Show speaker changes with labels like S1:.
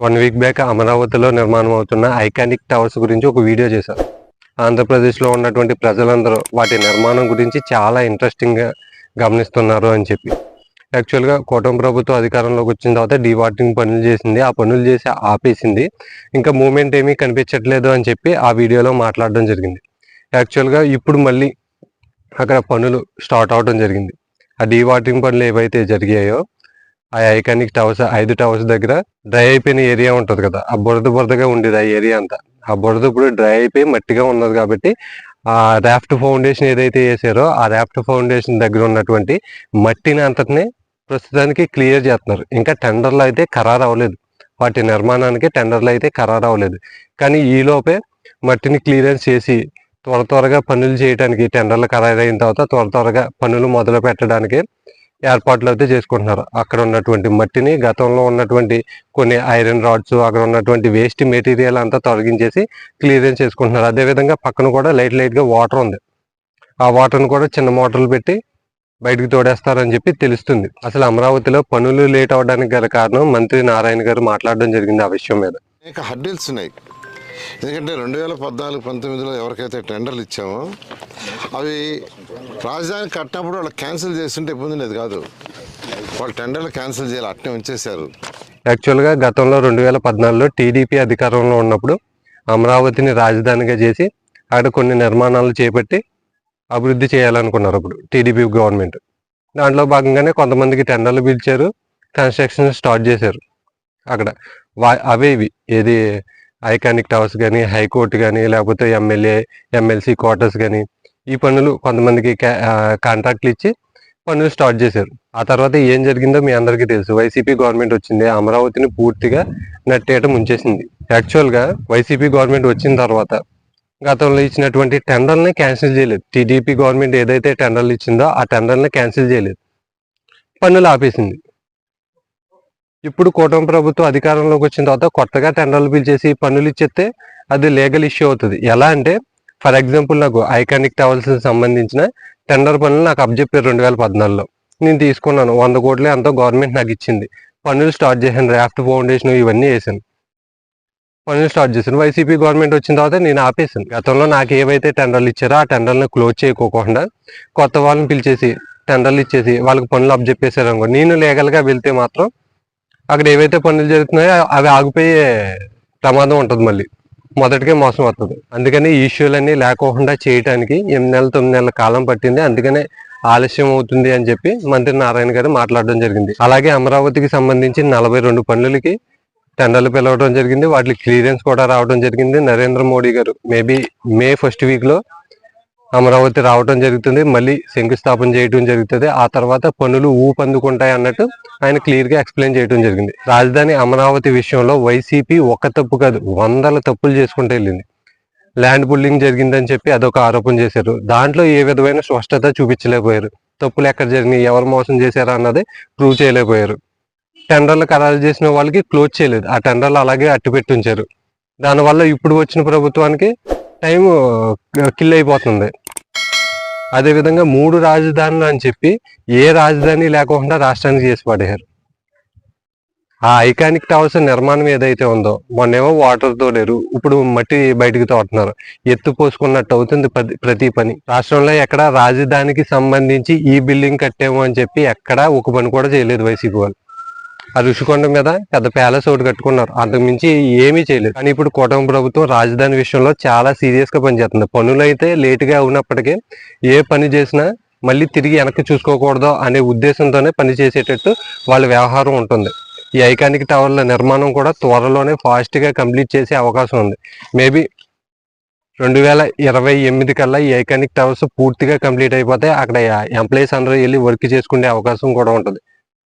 S1: One week back అమరావతిలో నిర్మాణం అవుతున్న ఐకానిక్ టవర్స్ గురించి ఒక వీడియో చేశారు ఆంధ్రప్రదేశ్లో ఉన్నటువంటి ప్రజలందరూ వాటి నిర్మాణం గురించి చాలా ఇంట్రెస్టింగ్గా గమనిస్తున్నారు అని చెప్పి. యాక్చువల్గా కూటమి ప్రభుత్వం అధికారంలోకి వచ్చిన తర్వాత డీవాటరింగ్ పనులు చేసింది. ఆ పనులు చేసి ఆపేసింది. ఇంకా మూమెంట్ ఏమీ కనిపించట్లేదు అని చెప్పి ఆ వీడియోలో మాట్లాడడం జరిగింది. యాక్చువల్గా ఇప్పుడు మళ్ళీ అక్కడ పనులు స్టార్ట్ అవడం జరిగింది. ఆ డీవాటరింగ్ పనులు ఏవైతే జరిగాయో ఆ ఐకానిక్ టవర్స్ ఐదు టవర్స్ దగ్గర డ్రై అయిపోయిన ఏరియా ఉంటుంది కదా. ఆ బురద బురదగా ఉండేది ఆ ఏరియా అంతా. ఆ బురద ఇప్పుడు డ్రై అయిపోయి మట్టిగా ఉన్నది కాబట్టి ఆ రాఫ్ట్ ఫౌండేషన్ ఏదైతే వేసారో ఆ రాఫ్ట్ ఫౌండేషన్ దగ్గర ఉన్నటువంటి మట్టిని అంతటిని ప్రస్తుతానికి క్లియర్ చేస్తున్నారు. ఇంకా టెండర్లు అయితే ఖరారు అవ్వలేదు. వాటి నిర్మాణానికి టెండర్లు అయితే ఖరారు అవ్వలేదు. కానీ ఈ లోపే మట్టిని క్లియరెన్స్ చేసి త్వర త్వరగా పనులు చేయడానికి టెండర్లు ఖరారు అయిన తర్వాత త్వర త్వరగా పనులు మొదలు పెట్టడానికి ఏర్పాట్లు అయితే చేసుకుంటున్నారు. అక్కడ ఉన్నటువంటి మట్టిని గతంలో ఉన్నటువంటి కొన్ని ఐరన్ రాడ్స్ అక్కడ ఉన్నటువంటి వేస్ట్ మెటీరియల్ అంతా తొలగించేసి క్లియరెన్స్ చేసుకుంటున్నారు. అదేవిధంగా పక్కన కూడా లైట్ లైట్గా వాటర్ ఉంది. ఆ వాటర్ని కూడా చిన్న మోటార్లు పెట్టి బయటకు తోడేస్తారని చెప్పి తెలుస్తుంది. అసలు అమరావతిలో పనులు లేట్ అవడానికి గల కారణం మంత్రి నారాయణ గారు మాట్లాడడం జరిగింది ఆ విషయం మీద.
S2: అనేక హడ్డిల్స్ ఉన్నాయి. ఎందుకంటే రెండు వేల పద్నాలుగు పంతొమ్మిదిలో ఎవరికైతే టెండర్లు ఇచ్చామో అవి రాజధాని కట్టినప్పుడు వాళ్ళు క్యాన్సిల్ చేస్తుంటే ఇబ్బంది లేదు కాదు. వాళ్ళు టెండర్లు క్యాన్సిల్ చేయాలి అట్నే ఉంచేశారు.
S1: యాక్చువల్గా గతంలో రెండు వేల పద్నాలుగులో టీడీపీ అధికారంలో ఉన్నప్పుడు అమరావతిని రాజధానిగా చేసి అక్కడ కొన్ని నిర్మాణాలు చేపట్టి అభివృద్ధి చేయాలనుకున్నారు అప్పుడు టీడీపీ గవర్నమెంట్. దాంట్లో భాగంగానే కొంతమందికి టెండర్లు పిలిచారు కన్స్ట్రక్షన్ స్టార్ట్ చేశారు అక్కడ. వా అవే ఇవి ఏది? ఐకానిక్ టవర్స్ కానీ హైకోర్టు కానీ లేకపోతే ఎమ్మెల్యే ఎమ్మెల్సీ క్వార్టర్స్ కానీ ఈ పనులు కొంతమందికి కాంట్రాక్ట్లు ఇచ్చి పనులు స్టార్ట్ చేశారు. ఆ తర్వాత ఏం జరిగిందో మీ అందరికీ తెలుసు. వైసీపీ గవర్నమెంట్ వచ్చింది. అమరావతిని పూర్తిగా నట్టేట ముంచేసింది. యాక్చువల్గా వైసీపీ గవర్నమెంట్ వచ్చిన తర్వాత గతంలో ఇచ్చినటువంటి టెండర్ని క్యాన్సిల్ చేయలేదు. టీడీపీ గవర్నమెంట్ ఏదైతే టెండర్లు ఇచ్చిందో ఆ టెండర్ని క్యాన్సిల్ చేయలేదు. పనులు ఆపేసింది. ఇప్పుడు కూటమి ప్రభుత్వం అధికారంలోకి వచ్చిన తర్వాత కొత్తగా టెండర్లు పిలిచేసి పనులు ఇచ్చేస్తే అది లీగల్ ఇష్యూ అవుతుంది. ఎలా అంటే ఫర్ ఎగ్జాంపుల్ నాకు ఐకానిక్ టవర్స్ సంబంధించిన టెండర్ పనులు నాకు అప్జెప్పారు రెండు వేల పద్నాలుగులో. నేను తీసుకున్నాను. వంద కోట్లే అంతా గవర్నమెంట్ నాకు ఇచ్చింది. పనులు స్టార్ట్ చేశాను. రాఫ్ట్ ఫౌండేషన్ ఇవన్నీ వేసాను పనులు స్టార్ట్ చేశాను. వైసీపీ గవర్నమెంట్ వచ్చిన తర్వాత నేను ఆపేసాను గతంలో నాకు ఏవైతే టెండర్లు ఇచ్చారో ఆ టెండర్లను క్లోజ్ చేయకోకుండా కొత్త వాళ్ళని పిలిచేసి టెండర్లు ఇచ్చేసి వాళ్ళకి పనులు అబ్జెప్పేశారు అనుకో నేను లీగల్గా వెళ్తే మాత్రం అక్కడ ఏవైతే పనులు జరుగుతున్నాయో అవి ఆగిపోయే ప్రమాదం ఉంటుంది మళ్ళీ. మొదటికే మోసం వస్తుంది అందుకని ఇష్యూలన్నీ లేకోకుండా చేయడానికి ఎనిమిది నెలల తొమ్మిది నెలల కాలం పట్టింది. అందుకనే ఆలస్యం అవుతుంది అని చెప్పి మంత్రి నారాయణ గారు మాట్లాడడం జరిగింది. అలాగే అమరావతికి సంబంధించి నలభై రెండు పనులకి టెండర్లు పిలవడం జరిగింది. వాటికి క్లియరెన్స్ కూడా రావడం జరిగింది. నరేంద్ర మోడీ గారు మేబీ మే ఫస్ట్ వీక్లో అమరావతి రావడం జరుగుతుంది మళ్ళీ శంకుస్థాపన చేయడం జరుగుతుంది. ఆ తర్వాత పనులు ఊపందుకుంటాయి అన్నట్టు ఆయన క్లియర్గా ఎక్స్ప్లెయిన్ చేయడం జరిగింది. రాజధాని అమరావతి విషయంలో వైసీపీ ఒక్క తప్పు కాదు వందల తప్పులు చేసుకుంటూ వెళ్ళింది. ల్యాండ్ పుల్లింగ్ జరిగిందని చెప్పి అదొక ఆరోపణ చేశారు. దాంట్లో ఏ విధమైన స్పష్టత చూపించలేకపోయారు. తప్పులు ఎక్కడ జరిగినాయి ఎవరు మోసం చేశారా అన్నది ప్రూవ్ చేయలేకపోయారు. టెండర్లు ఖరారు చేసిన వాళ్ళకి క్లోజ్ చేయలేదు. ఆ టెండర్లు అలాగే అట్టిపెట్టి ఉంచారు దానివల్ల ఇప్పుడు వచ్చిన ప్రభుత్వానికి టైం కిల్ అయిపోతుంది. అదేవిధంగా మూడు రాజధానులు అని చెప్పి ఏ రాజధాని లేకుండా రాష్ట్రానికి చేసి పడేశారు. ఆ ఐకానిక్ టవర్స్ నిర్మాణం ఏదైతే ఉందో మొన్నేమో వాటర్ తోలేరు ఇప్పుడు మట్టి బయటకు తోడుతున్నారు. ఎత్తు పోసుకున్నట్టు అవుతుంది ప్రతి- ప్రతి పని. రాష్ట్రంలో ఎక్కడ రాజధానికి సంబంధించి ఈ బిల్డింగ్ కట్టాము అని చెప్పి ఎక్కడ ఒక పని కూడా చేయలేదు వైసీపీ వాళ్ళు. ఆ ఋషికొండ మీద పెద్ద ప్యాలెస్ ఒకటి కట్టుకున్నారు. అంతకుమించి ఏమీ చేయలేదు. కానీ ఇప్పుడు కూటమి ప్రభుత్వం రాజధాని విషయంలో చాలా సీరియస్గా పనిచేస్తుంది. పనులు అయితే లేటుగా ఉన్నప్పటికీ ఏ పని చేసినా మళ్ళీ తిరిగి వెనక్కి చూసుకోకూడదు అనే ఉద్దేశంతోనే పని చేసేటట్టు వాళ్ళ వ్యవహారం ఉంటుంది. ఈ ఐకానిక్ టవర్ల నిర్మాణం కూడా త్వరలోనే ఫాస్ట్గా కంప్లీట్ చేసే అవకాశం ఉంది. మేబీ రెండు వేల ఇరవై ఎనిమిది కల్లా ఈ ఐకానిక్ టవర్స్ పూర్తిగా కంప్లీట్ అయిపోతే అక్కడ ఎంప్లాయీస్ అందరూ వెళ్ళి వర్క్ చేసుకునే అవకాశం కూడా ఉంటుంది.